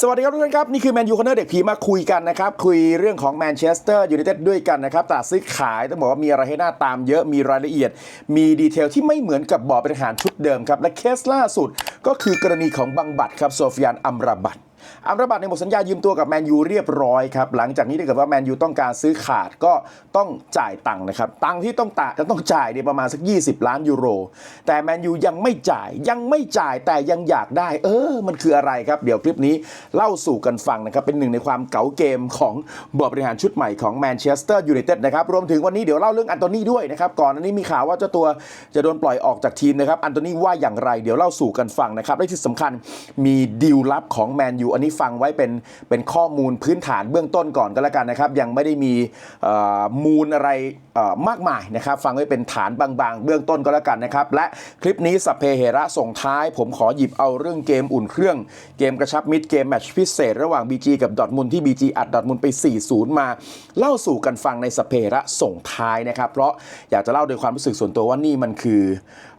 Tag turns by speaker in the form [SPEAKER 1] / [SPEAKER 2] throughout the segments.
[SPEAKER 1] สวัสดีครับทุกท่านครับ นี่คือแมนยูคอนเนอร์เด็กผีมาคุยกันนะครับ คุยเรื่องของแมนเชสเตอร์ยูไนเต็ดด้วยกันนะครับตลาดซื้อขายต้องบอกว่ามีอะไรให้น่าตามเยอะมีรายละเอียด มีดีเทลที่ไม่เหมือนกับบอร์ดบริหารชุดเดิมครับ และเคสล่าสุดก็คือกรณีของบังบัตครับโซฟิยานอัมราบัต อัมรบัตในหมดสัญญายืมตัวกับแมนยูเรียบร้อยครับหลังจากนี้ถ้าเกิดว่าแมนยูต้องการซื้อขาดก็ต้องจ่ายตังค์นะครับตังค์ที่ต้องตาจะต้องจ่ายเนี่ยประมาณสัก 20 ล้านยูโร แต่แมนยูยังไม่จ่ายยังไม่จ่ายแต่ยังอยากได้ เออ มันคืออะไรครับ เดี๋ยวคลิปนี้เล่าสู่กันฟังนะครับเป็นหนึ่งในความเก๋าเกมของบอร์ดบริหารชุดใหม่ของแมนเชสเตอร์ยูไนเต็ดนะครับรวมถึงวันนี้เดี๋ยวเล่าเรื่องอันโตนี่ด้วยนะครับก่อนอันนี้มีข่าวว่าเจ้าตัวจะโดนปล่อยออกจากทีมนะครับอันโตนี่ว่าอย่างไรเดี๋ยวเล่าสู่กันฟังนะครับและที่สำคัญมีดีลลับของแมนยูอันนี้ฟังไว้เป็นเป็นข้อมูลพื้นฐานเบื้องต้นก่อนก็แล้วกันนะครับ ยังไม่ได้มีมูลอะไรมากมายนะครับ ฟังไว้เป็นฐานบางๆ เบื้องต้นก็แล้วกันนะครับ และคลิปนี้สัพเพเหระส่งท้าย ผมขอหยิบเอาเรื่องเกมอุ่นเครื่อง เกมกระชับมิตรเกมแมตช์พิเศษ ระหว่าง BG กับดอทมุนที่ BG อัดดอทมุนไป 4-0 มา เล่าสู่กันฟังในสัพเพเหระส่งท้ายนะครับ เพราะอยากจะเล่าโดยความรู้สึกส่วนตัวว่านี่มันคือ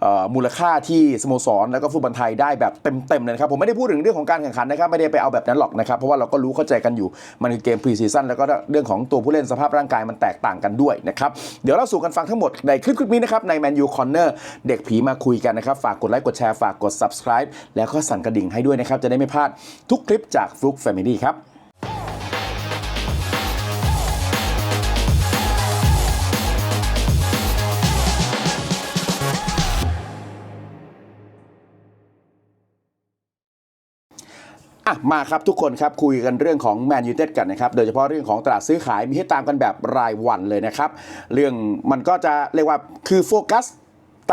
[SPEAKER 1] เอ่อมูลค่าที่สโมสรแล้วก็ฟุตบอลไทยได้แบบเต็มๆเลยนะครับผมไม่ได้พูดถึงเรื่องของการแข่งขันนะครับไม่ได้ไปเอาแบบนั้นหรอกนะครับเพราะว่าเราก็รู้เข้าใจกันอยู่มันคือเกมพรีซีซั่นแล้วก็เรื่องของตัวผู้เล่นสภาพร่างกายมันแตกต่างกันด้วยนะครับเดี๋ยวเราสู่กันฟังทั้งหมดในคลิปคลิปนี้นะครับในแมนยูคอนเนอร์เด็กผีมาคุยกันนะครับฝากกดไลค์กดแชร์ฝากกด subscribe แล้วก็สั่นกระดิ่งให้ด้วยนะครับจะได้ไม่พลาดทุกคลิปจากฟลุกแฟมิลี่ครับ อะมาครับทุกคนครับคุยกันเรื่องของแมนยูเต็ดกันนะครับโดยเฉพาะเรื่องของตลาดซื้อขายมีให้ตามกันแบบรายวันเลยนะครับ เรื่องมันก็จะเรียกว่าคือโฟกัส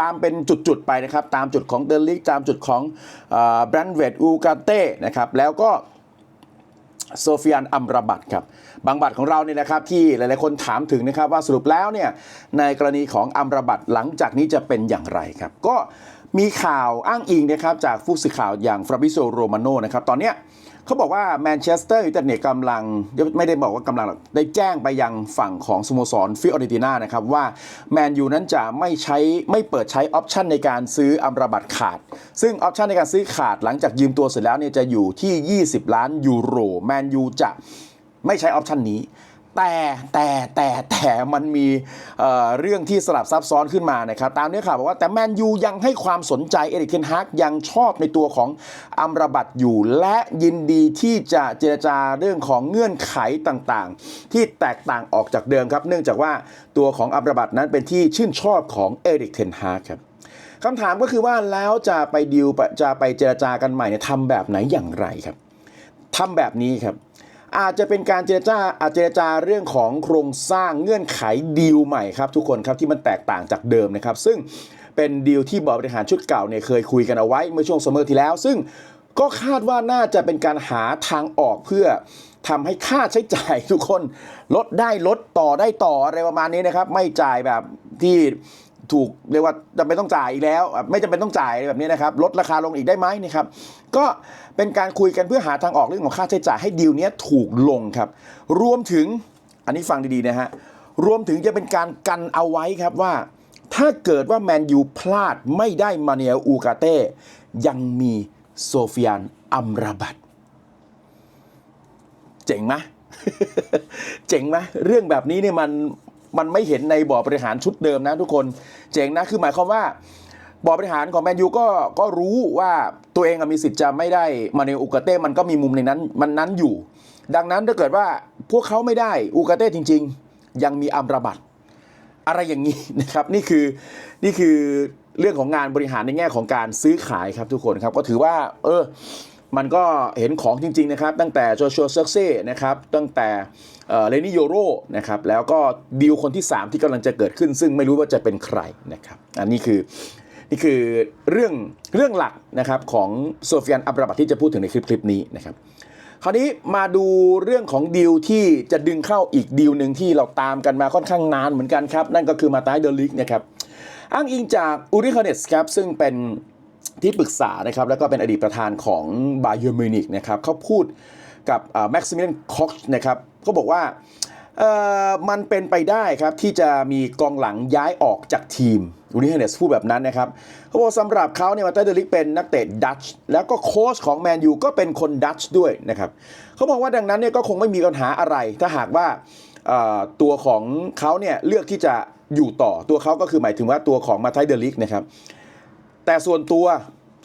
[SPEAKER 1] ตามเป็นจุด ๆ ไปนะครับ ตามจุดของเดลิกตามจุดของแบรนด์เวดอูกาเต้นะครับแล้วก็โซเฟียนอัมรบัตครับบางบัตรของเราเนี่ยนะครับที่หลายๆคนถามถึงนะครับว่าสรุปแล้วเนี่ยในกรณีของอัมรบัตหลังจากนี้จะเป็นอย่างไรครับก็ มีข่าวอ้างอิงนะครับจากผู้สื่อข่าวอย่างฟราบิโซโรมาโนนะครับตอนเนี้ยเขาบอกว่าแมนเชสเตอร์ยูไนเต็ดเนี่ยกำลังไม่ได้บอกว่ากำลังได้แจ้งไปยังฝั่งของสโมสรฟิออริติน่านะครับว่าแมนยูนั้นจะไม่ใช้ไม่เปิดใช้ออปชันในการซื้ออัมราบัตขาด ซึ่งออปชันในการซื้อขาดหลังจากยืมตัวเสร็จแล้วเนี่ยจะอยู่ที่ 20 ล้านยูโรแมนยูจะไม่ใช้ออปชันนี้ แต่แต่แต่แต่มันมีเเรื่องที่สลับซับซ้อนขึ้นมานะครับ ตามเนื้อข่าวบอกว่าแต่แมนยูยังให้ความสนใจเอริกเทนฮากยังชอบในตัวของอัมรบัตอยู่ และยินดีที่จะเจรจาเรื่องของเงื่อนไขต่างๆ ที่แตกต่างออกจากเดิมครับ เนื่องจากว่าตัวของอัมรบัตนั้นเป็นที่ชื่นชอบของเอริกเทนฮากครับคำถามก็คือว่าแล้วจะไปดิวจะไปเจรจากันใหม่เนี่ยทำแบบไหนอย่างไรครับทำแบบนี้ครับ อาจจะเป็นการเจรจาอาจเจรจาเรื่องของโครงสร้างเงื่อนไขดีลใหม่ครับทุกคนครับที่มันแตกต่างจากเดิมนะครับซึ่งเป็นดีลที่บอร์ดบริหารชุดเก่าเนี่ยเคยคุยกันเอาไว้เมื่อช่วงซัมเมอร์ที่แล้ว ซึ่งก็คาดว่าน่าจะเป็นการหาทางออกเพื่อทำให้ค่าใช้จ่ายทุกคนลดได้ลดต่อได้ต่ออะไรประมาณนี้นะครับ ไม่จ่ายแบบที่ ถูกเรียกว่าจำเป็นต้องจ่ายอีกแล้ว ไม่จำเป็นต้องจ่ายแบบนี้นะครับลดราคาลงอีกได้ไหมนะครับก็เป็นการคุยกันเพื่อหาทางออกเรื่องของค่าใช้จ่ายให้ดีลนี้ถูกลงครับ รวมถึงอันนี้ฟังดีๆนะฮะรวมถึงจะเป็นการกันเอาไว้ครับว่า ถ้าเกิดว่าแมนยูพลาดไม่ได้มาเนียอูกาเต้ยังมีโซเฟียนอัมราบัตเจ๋งไหมเจ๋งไหมเรื่องแบบนี้เนี่ยมัน มันไม่เห็นในบอร์ดบริหารชุดเดิมนะทุกคนเจ๋งนะคือหมายความว่าบอร์ดบริหารของแมนยูก็ก็รู้ว่าตัวเองมีสิทธิ์จะไม่ได้มาเนลอูกาเต้มันก็มีมุมในนั้นมันนั้นอยู่ ดังนั้นถ้าเกิดว่าพวกเขาไม่ได้อูกาเต้จริง ๆ ยังมีอัมราบัตอะไรอย่างนี้นะครับนี่คือนี่คือเรื่องของงานบริหารในแง่ของการซื้อขายครับทุกคนครับก็ถือว่า เออ มันก็เห็นของจริง ๆ นะครับ ตั้งแต่โจชัวเซร์เซ่นะครับ ตั้งแต่เลนี่โยโรนะครับ แล้วก็ดีลคนที่ 3 ที่กำลังจะเกิดขึ้น ซึ่งไม่รู้ว่าจะเป็นใครนะครับ อันนี้คือนี่คือเรื่องเรื่องหลักนะครับของโซเฟียนอับราบัตที่จะพูดถึงในคลิปคลิปนี้นะครับคราวนี้มาดูเรื่องของดีลที่จะดึงเข้าอีกดีลหนึ่งที่เราตามกันมาค่อนข้างนานเหมือนกันครับ นั่นก็คือมาตายเดลิกนะครับอ้างอิงจากอูริคเนสครับซึ่งเป็น ที่ปรึกษานะครับแล้วก็เป็นอดีตประธานของบาเยอร์มิวนิกนะครับเขาพูดกับแม็กซิมิเลียนคอกนะครับเขาบอกว่ามันเป็นไปได้ครับที่จะมีกองหลังย้ายออกจากทีมอูนิเฮเนสพูดแบบนั้นนะครับเขาบอกสำหรับเขาเนี่ยมาเตอร์เดลิกเป็นนักเตะดัตช์แล้วก็โค้ชของแมนยูก็เป็นคนดัตช์ด้วยนะครับเขาบอกว่าดังนั้นเนี่ยก็คงไม่มีปัญหาอะไร ถ้าหากว่าตัวของเขาเนี่ยเลือกที่จะอยู่ต่อตัวเขาก็คือหมายถึงว่าตัวของมาไทเดลิกนะครับแต่ส่วนตัว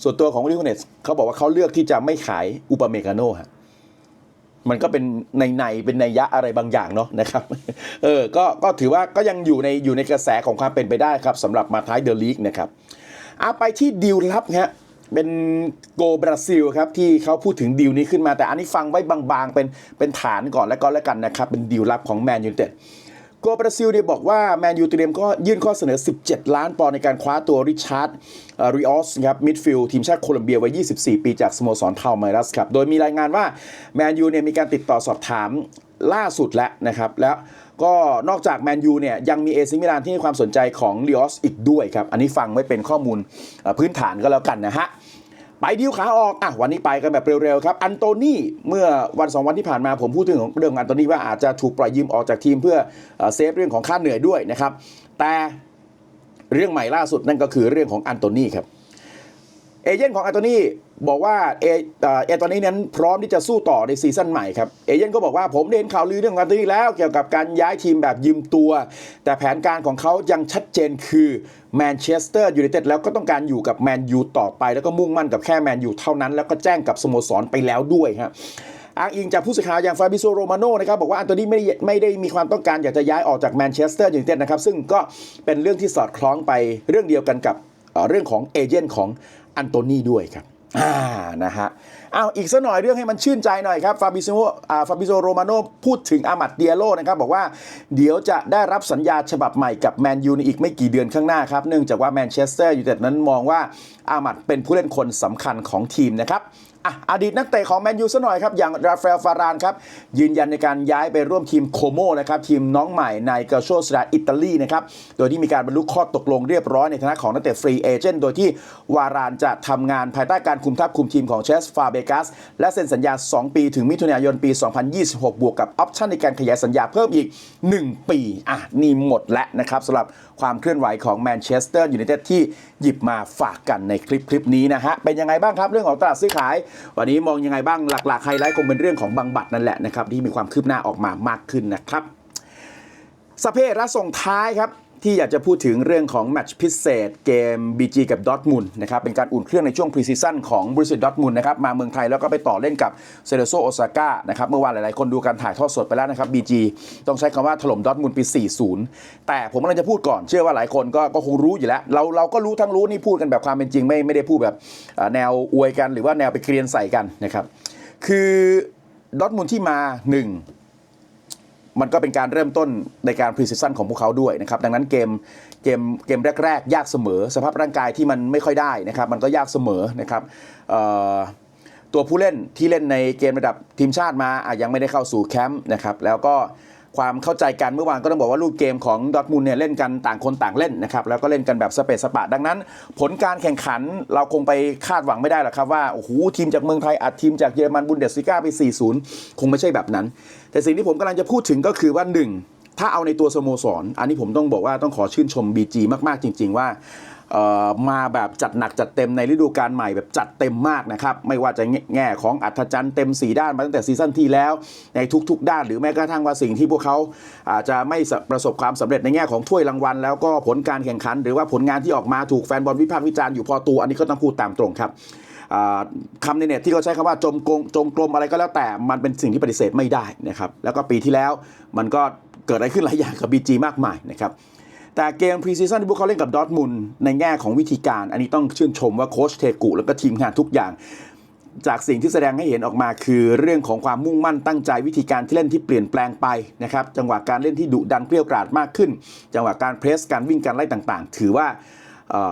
[SPEAKER 1] ส่วนตัวของลิเวอร์เนสเขาบอกว่าเขาเลือกที่จะไม่ขายอุปเมกาโนฮะมันก็เป็นในในเป็นในยะอะไรบางอย่างเนาะนะครับ เออ ก็ก็ถือว่าก็ยังอยู่ในอยู่ในกระแสของความเป็นไปได้ครับสำหรับมาท้ายเดอะลีกนะครับเอาไปที่ดีลลับฮะเป็นโกบราซิลครับ ที่เขาพูดถึงดีลนี้ขึ้นมาแต่อันนี้ฟังไว้บางๆ เป็นเป็นฐานก่อนแล้วก็แล้วกันนะครับ เป็นดีลลับของแมนยูเต็ด โกบราซิลเนี่ยบอกว่า แมนยูเตรียมก็ยื่นข้อเสนอ 17 ล้านปอนด์ในการคว้าตัวริชาร์ดอ่อริออสครับมิดฟิลด์ทีมชาติโคลัมเบียวัย 24 ปีจากสโมสรเทาไมรัสครับ โดยมีรายงานว่า แมนยูเนี่ยมีการติดต่อสอบถามล่าสุดแล้วนะครับ แล้วก็นอกจากแมนยูเนี่ยยังมีเอซิมิลานที่ให้ความสนใจของริออสอีกด้วยครับ อันนี้ฟังไว้เป็นข้อมูลพื้นฐานก็แล้วกันนะฮะ ไปดิวขาออกอะวันนี้ไปกันแบบเร็วๆครับอันโตนี่เมื่อวันสองวันที่ผ่านมาผมพูดถึงเรื่องอันโตนี่ว่าอาจจะถูกปล่อยยืมออกจากทีมเพื่อเอ่อเซฟเรื่องของค่าเหนื่อยด้วยนะครับแต่เรื่องใหม่ล่าสุดนั่นก็คือเรื่องของอันโตนี่ครับ เอเจนต์ของอันโตนี่บอกว่าเอเอ่อเอตอนนี้นั้นพร้อมที่จะสู้ต่อในซีซั่นใหม่ครับเอเจนต์ก็บอกว่าผมได้เห็นข่าวลือเรื่องของอันโตนี่แล้วเกี่ยวกับการย้ายทีมแบบยืมตัว แต่แผนการของเขายังชัดเจนคือแมนเชสเตอร์ยูไนเต็ดแล้วก็ต้องการอยู่กับแมนยูต่อไป แล้วก็มุ่งมั่นกับแค่แมนยูเท่านั้น แล้วก็แจ้งกับสโมสรไปแล้วด้วยครับอ้างอิงจากผู้สื่อข่าวอย่างฟาบิโซโรมาโน่นะครับบอกว่าอันโตนี่ไม่ได้ไม่ได้มีความต้องการอยากจะย้ายออกจากแมนเชสเตอร์ยูไนเต็ดนะครับซึ่งก็เป็นเรื่องที่สอดคล้องไปเรื่องเดียวกันกับเรื่องของเอเจนต์ของ อันโตนี่ด้วยครับอ่านะฮะอ้าวอีกสักหน่อยเรื่องให้มันชื่นใจหน่อยครับฟาบิโซอ่าฟาบิโซโรมาโนพูดถึงอามัดเดียโลนะครับบอกว่าเดี๋ยวจะได้รับสัญญาฉบับใหม่กับแมนยูในอีกไม่กี่เดือนข้างหน้าครับ เนื่องจากว่าแมนเชสเตอร์ยูไนเต็ดนั้นมองว่าอามัดเป็นผู้เล่นคนสำคัญของทีมนะครับ อะอดีตนักเตะของแมนยูซะหน่อยครับ อย่างราฟาเอลฟารานครับ ยืนยันในการย้ายไปร่วมทีมโคโมนะครับทีมน้องใหม่ในเกาโชสดาอิตาลีนะครับ โดยที่มีการบรรลุข้อตกลงเรียบร้อยในฐานะของนักเตะฟรีเอเจนต์โดยที่วารานจะทำงานภายใต้การคุมทัพคุมทีมของเชสฟาเบกัส และเซ็นสัญญา 2 ปีถึงมิถุนายนปี 2026 บวกกับออปชั่นในการขยายสัญญาเพิ่มอีก 1 ปีอะนี่หมดแล้วนะครับสำหรับความเคลื่อนไหวของแมนเชสเตอร์ยูไนเต็ดที่หยิบมาฝากกันในคลิปคลิปนี้นะฮะเป็นยังไงบ้างครับเรื่องของตลาดซื้อขายวันนี้มองยังไงบ้างหลักๆไฮไลท์คงเป็นเรื่องของบางบัตรนั่นแหละนะครับที่มีความคืบหน้าออกมามากขึ้นนะครับสพเปและส่งท้ายครับ ที่อยากจะพูดถึงเรื่องของแมตช์พิเศษเกม BG กับดอ t มุนนะครับเป็นการอุ่นเครื่องในช่วงพรีซีซั่นของบริษัทดอ t มุนนะครับมาเมืองไทยแล้วก็ไปต่อเล่นกับเซเลโซโอซาก้านะครับเมื่อวานหลายๆ คนดูการถ่ายทอดสดไปแล้วนะครับ BG ต้องใช้คำว่าถล่มดอ t มุนปี40 แต่ผมกำลังจะพูดก่อนเชื่อว่าหลายคนก็ก็คงรู้อยู่แล้ว เราเราก็รู้ทั้งรู้นี่พูดกันแบบความเป็นจริงไม่ไม่ได้พูดแบบแนวอวยกัน หรือว่าแนวไปเกรียนใส่กันนะครับคือดอ t มุนที่มาหนึ่ง มันก็เป็นการเริ่มต้นในการพรีซีซั่นของพวกเขาด้วยนะครับดังนั้นเกมเกมเกมแรก ๆ ยากเสมอ สภาพร่างกายที่มันไม่ค่อยได้นะครับมันก็ยากเสมอนะครับตัวผู้เล่นที่เล่นในเกมระดับทีมชาติมาอะยังไม่ได้เข้าสู่แคมป์นะครับแล้วก็ ความเข้าใจกันเมื่อวานก็ต้องบอกว่าลูกเกมของดอทมูลเนี่ยเล่นกันต่างคนต่างเล่นนะครับแล้วก็เล่นกันแบบสเปซสปะ ดังนั้น ผลการแข่งขันเราคงไปคาดหวังไม่ได้หรอกครับว่าโอ้โหทีมจากเมืองไทยอัดทีมจากเยอรมันบุนเดสซิก้าไป 4-0 คงไม่ใช่แบบนั้น แต่สิ่งที่ผมกำลังจะพูดถึงก็คือว่าหนึ่งถ้าเอาในตัวสโมสร อันนี้ผมต้องบอกว่าต้องขอชื่นชม BG มากๆจริง ๆ ว่า มาแบบจัดหนักจัดเต็มในฤดูกาลใหม่แบบจัดเต็มมากนะครับ ไม่ว่าจะแง่ของอัธจันทร์เต็ม 4 ด้านมาตั้งแต่ซีซั่นที่แล้วในทุก ๆ ด้าน หรือแม้กระทั่งว่าสิ่งที่พวกเขาอาจจะไม่ประสบความสำเร็จในแง่ของถ้วยรางวัล แล้วก็ผลการแข่งขัน หรือว่าผลงานที่ออกมาถูกแฟนบอลวิพากษ์วิจารณ์อยู่พอตัวอันนี้ก็ต้องพูดตามตรงครับคำในเน็ตที่เขาใช้คำว่าจมกงจงกลมอะไรก็แล้วแต่มันเป็นสิ่งที่ปฏิเสธไม่ได้นะครับแล้วก็ปีที่แล้วมันก็เกิดอะไรขึ้นหลายอย่างกับ BG มากมายนะครับ แต่เกมพรีซีซั่นที่พวกเขาเล่นกับดอทมุนในแง่ของวิธีการ อันนี้ต้องชื่นชมว่าโค้ชเทกุแล้วก็ทีมงานทุกอย่าง จากสิ่งที่แสดงให้เห็นออกมาคือ เรื่องของความมุ่งมั่นตั้งใจวิธีการที่เล่นที่เปลี่ยนแปลงไปนะครับจังหวะการเล่นที่ดุดันเกลี้ยวกราดมากขึ้น จังหวะการเพรสการวิ่งการไล่ต่างๆ ถือว่า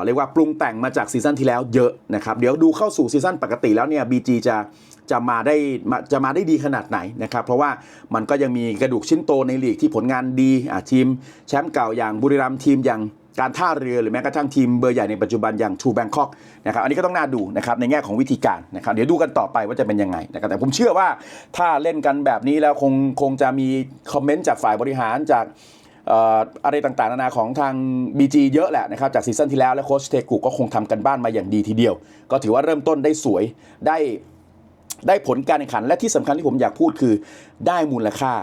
[SPEAKER 1] เรียกว่าปรุงแต่งมาจากซีซั่นที่แล้วเยอะนะครับ เดี๋ยวดูเข้าสู่ซีซั่นปกติแล้วเนี่ย BG จะจะมาได้มาจะมาได้ดีขนาดไหนนะครับ เพราะว่ามันก็ยังมีกระดูกชิ้นโตในลีกที่ผลงานดีทีมแชมป์เก่าอย่างบุรีรัมย์ทีมอย่างการท่าเรือหรือแม้กระทั่งทีมเบอร์ใหญ่ในปัจจุบันอย่างทูแบงคอกนะครับอันนี้ก็ต้องน่าดูนะครับในแง่ของวิธีการนะครับเดี๋ยวดูกันต่อไปว่าจะเป็นยังไงนะครับแต่ผมเชื่อว่าถ้าเล่นกันแบบนี้แล้วคงคงจะมีคอมเมนต์จากฝ่ายบริหารจาก อะไรต่างๆนานาของทาง BG เยอะแหละนะครับจากซีซั่นที่แล้วและโค้ชเทกุก็คงทำกันบ้านมาอย่างดีทีเดียว ก็ถือว่าเริ่มต้นได้สวยได้ได้ผลการแข่งขัน และที่สำคัญที่ผมอยากพูดคือได้มูลค่า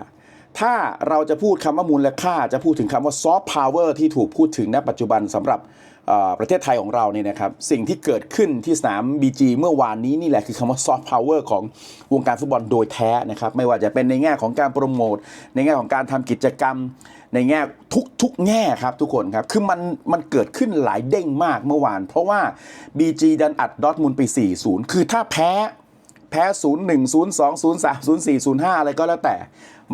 [SPEAKER 1] ถ้าเราจะพูดคำว่ามูลค่าจะพูดถึงคำว่าซอฟต์พาวเวอร์ที่ถูกพูดถึงณปัจจุบันสำหรับ ประเทศไทยของเราเนี่ยนะครับสิ่งที่เกิดขึ้นที่สนาม BG เมื่อวานนี้นี่แหละคือคำว่าซอฟต์พาวเวอร์ของวงการฟุตบอลโดยแท้นะครับไม่ว่าจะเป็นในแง่ของการโปรโมทในแง่ของการทำกิจกรรม ในแง่ทุกทุกแง่ครับทุกคนครับคือมันมันเกิดขึ้นหลายเด้งมากเมื่อวาน เพราะว่า BG ดันอัดดอทมุนไป 4-0 คือถ้าแพ้แพ้ 0 1 0 2 0 3 0 4 0 5 อะไรก็แล้วแต่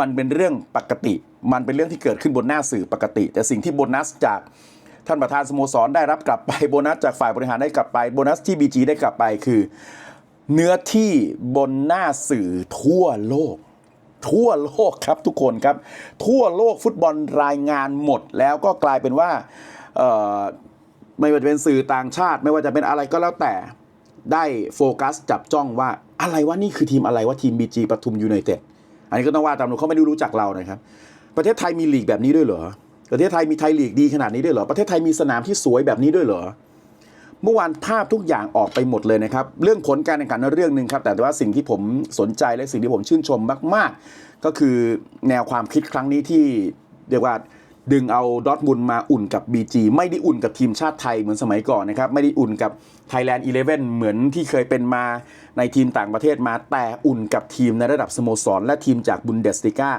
[SPEAKER 1] มันเป็นเรื่องปกติ มันเป็นเรื่องที่เกิดขึ้นบนหน้าสื่อปกติ แต่สิ่งที่โบนัสจาก ท่านประธานสโมสรได้รับกลับไปโบนัสจากฝ่ายบริหารได้กลับไปโบนัสที่ BG ได้กลับไปคือ เนื้อที่บนหน้าสื่อทั่วโลก ทั่วโลกครับทุกคนครับ ทั่วโลกฟุตบอลรายงานหมดแล้วก็กลายเป็นว่าไม่ว่าจะเป็นสื่อต่างชาติ ไม่ว่าจะเป็นอะไรก็แล้วแต่ได้โฟกัสจับจ้องว่าอะไรวะนี่คือทีมอะไรว่าทีม BG ปทุมยูไนเต็ดอันนี้ก็ต้องว่าตามนูเขาไม่ได้รู้จักเรานะครับ ประเทศไทยมีลีกแบบนี้ด้วยเหรอ ประเทศไทยมีไทยลีกดีขนาดนี้ด้วยเหรอประเทศไทยมีสนามที่สวยแบบนี้ด้วยเหรอเมื่อวานภาพทุกอย่างออกไปหมดเลยนะครับ เรื่องผลการแข่งขันนั้นเรื่องหนึ่งครับ แต่ว่าสิ่งที่ผมสนใจและสิ่งที่ผมชื่นชมมาก ๆ ก็คือแนวความคิดครั้งนี้ที่เรียกว่าดึงเอาดอทมุนมาอุ่นกับ BG ไม่ได้อุ่นกับทีมชาติไทยเหมือนสมัยก่อนนะครับ ไม่ได้อุ่นกับ Thailand 11 เหมือนที่เคยเป็นมาในทีมต่างประเทศมา แต่อุ่นกับทีมในระดับสโมสร และทีมจากบุนเดสติก้า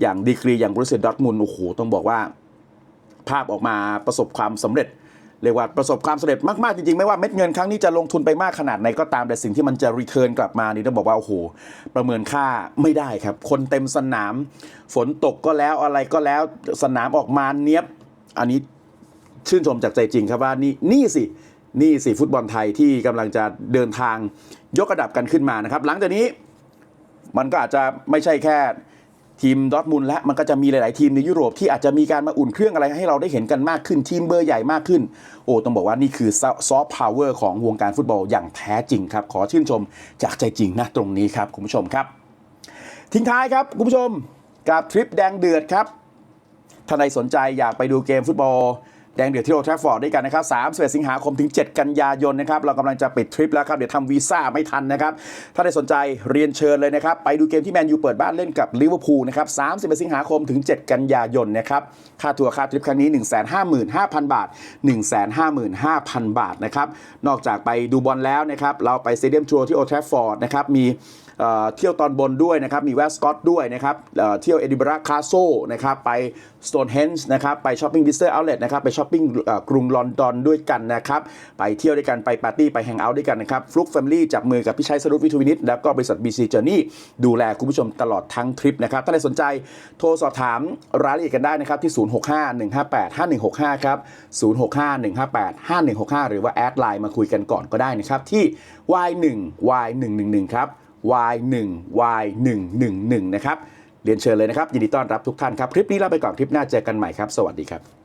[SPEAKER 1] อย่างดีกรีอย่างบรูเซียดอทมุนด์โอ้โหต้องบอกว่า ภาพออกมาประสบความสำเร็จเรียกว่าประสบความสำเร็จมากๆจริงๆ ไม่ว่าเม็ดเงินครั้งนี้จะลงทุนไปมากขนาดไหนก็ตามแต่สิ่งที่มันจะรีเทิร์นกลับมานี่ต้องบอกว่า โอ้โห ประเมินค่าไม่ได้ครับ คนเต็มสนาม ฝนตกก็แล้วอะไรก็แล้วสนามออกมาเนี้ยบ อันนี้ชื่นชมจากใจจริงครับว่านี่นี่สิ นี่สิฟุตบอลไทยที่กำลังจะเดินทางยกระดับกันขึ้นมานะครับ หลังจากนี้มันก็อาจจะไม่ใช่แค่ ทีมดอทมุนและมันก็จะมีหลาย ๆ ทีมในยุโรปที่อาจจะมีการมาอุ่นเครื่องอะไรให้เราได้เห็นกันมากขึ้นทีมเบอร์ใหญ่มากขึ้น โอ้ต้องบอกว่านี่คือซอฟต์พาวเวอร์ของวงการฟุตบอลอย่างแท้จริงครับ ขอชื่นชมจากใจจริงนะตรงนี้ครับคุณผู้ชมครับ ทิ้งท้ายครับคุณผู้ชมกับทริปแดงเดือดครับท่าใดสนใจอยากไปดูเกมฟุตบอล แดงเดือดที่โอทราฟอร์ดด้วยกันนะครับ31สิงหาคมถึง 7 กันยายนนะครับ เรากำลังจะปิดทริปแล้วครับ เดี๋ยวทำวีซ่าไม่ทันนะครับ ถ้าได้สนใจเรียนเชิญเลยนะครับ ไปดูเกมที่แมนยูเปิดบ้านเล่นกับลิเวอร์พูลนะครับ31สิงหาคมถึง 7 กันยายนนะครับ ค่าทัวร์ค่าทริปครั้งนี้ 155,000 บาท 155,000 บาทนะครับ นอกจากไปดูบอลแล้วนะครับ เราไปสเตเดียมทัวร์ที่โอทราฟอร์ดนะครับ มี เที่ยวตอนบนด้วยนะครับมีแวสกอตด้วยนะครับเที่ยวเอดิบราคาโซนะครับไปสโตนเฮนจ์นะครับไปช้อปปิ้งดิสเตอร์เอาท์เลนะครับไปช้อปปิ้งกรุงลอนดอนด้วยกันนะครับไปเที่ยวด้วยกันไปปาร์ตี้ไปแฮงเอาท์ด้วยกันนะครับฟลุกแฟมิลี่จับมือกับพี่ชัยสรุปวิทูวินิตแล้วก็บริษัท BC Journey ดูแลคุณผู้ชมตลอดทั้งทริปนะครับถ้าใครสนใจโทรสอบถามรายละเอียดกันได้นะครับที่ 0651585165 ครับ 0651585165 หรือว่าแอดไลน์มาคุยกันก่อนก็ได้นะครับที่ y1 y111 ครับ y1 y111 นะครับเรียนเชิญเลยนะครับ ยินดีต้อนรับทุกท่านครับ คลิปนี้ลาไปก่อนคลิปหน้าเจอกันใหม่ครับ สวัสดีครับ